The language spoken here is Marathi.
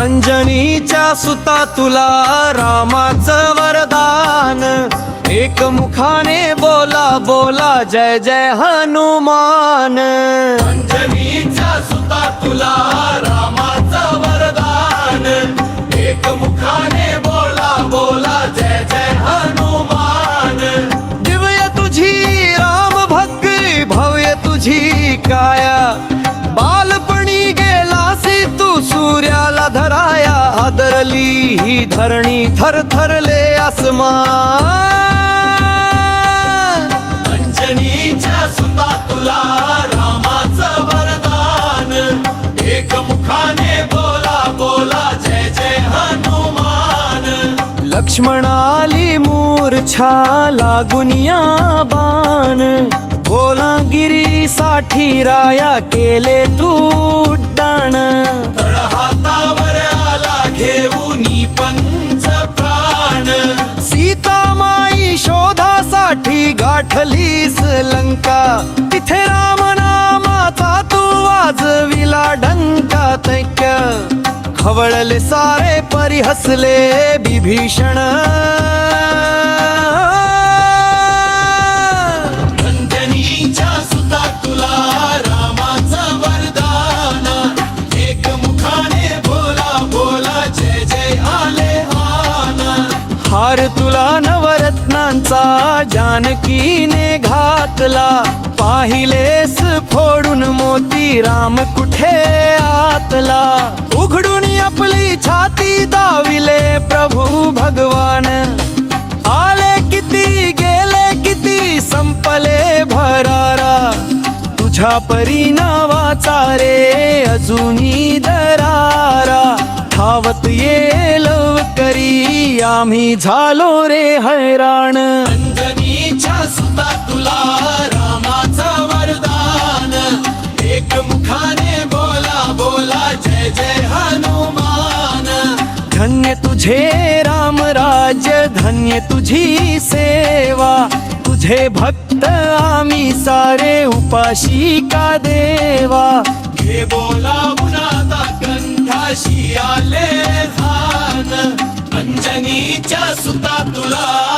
अंजनीच्या सुता तुला रामाचं वरदान. एक मुखाने बोला बोला जय जय हनुमान. अंजनीच्या सुता तुला रामाचं वरदान. एक मुखाने बोला बोला जय जय हनुमान. दिव्य तुझी राम भक्ती भव्य तुझी काया. ही धरणी थरथरले आसमान. अंजनीच्या सुता तुला रामाचं वरदान. एक मुखाने बोला बोला जय जय हनुमान. लक्ष्मणाली मूर्छा लागुनिया बाण. बोलागिरी साठी राया केले तू उड्डाण. शोधासाठी गाठलीस लंका. तिथे राम नामाचा तू वाजविला डंका तैक्य. खवळले सारे परिहसले बिभीषण तुला रामाचं त्यांचा जानकीने घातला. पाहिलेस फोडून मोती राम कुठे आतला. उघडून आपली छाती दाविले प्रभू भगवान. आले किती गेले किती संपले भरारा. तुझ्या परी नावाचा रे अजूनी दरारा. धावत ये करी आम्ही झालो रे हैराण. सुता तुला रामाचा वरदान. एक मुखाने बोला बोला जय जय हनुमान. धन्य तुझे राम राज्य धन्य तुझी सेवा. तुझे भक्त आम्ही सारे उपाशी का देवा? घे बोला उन्हाता कंठाशी आले धान. अंजनीच्या सुता तुला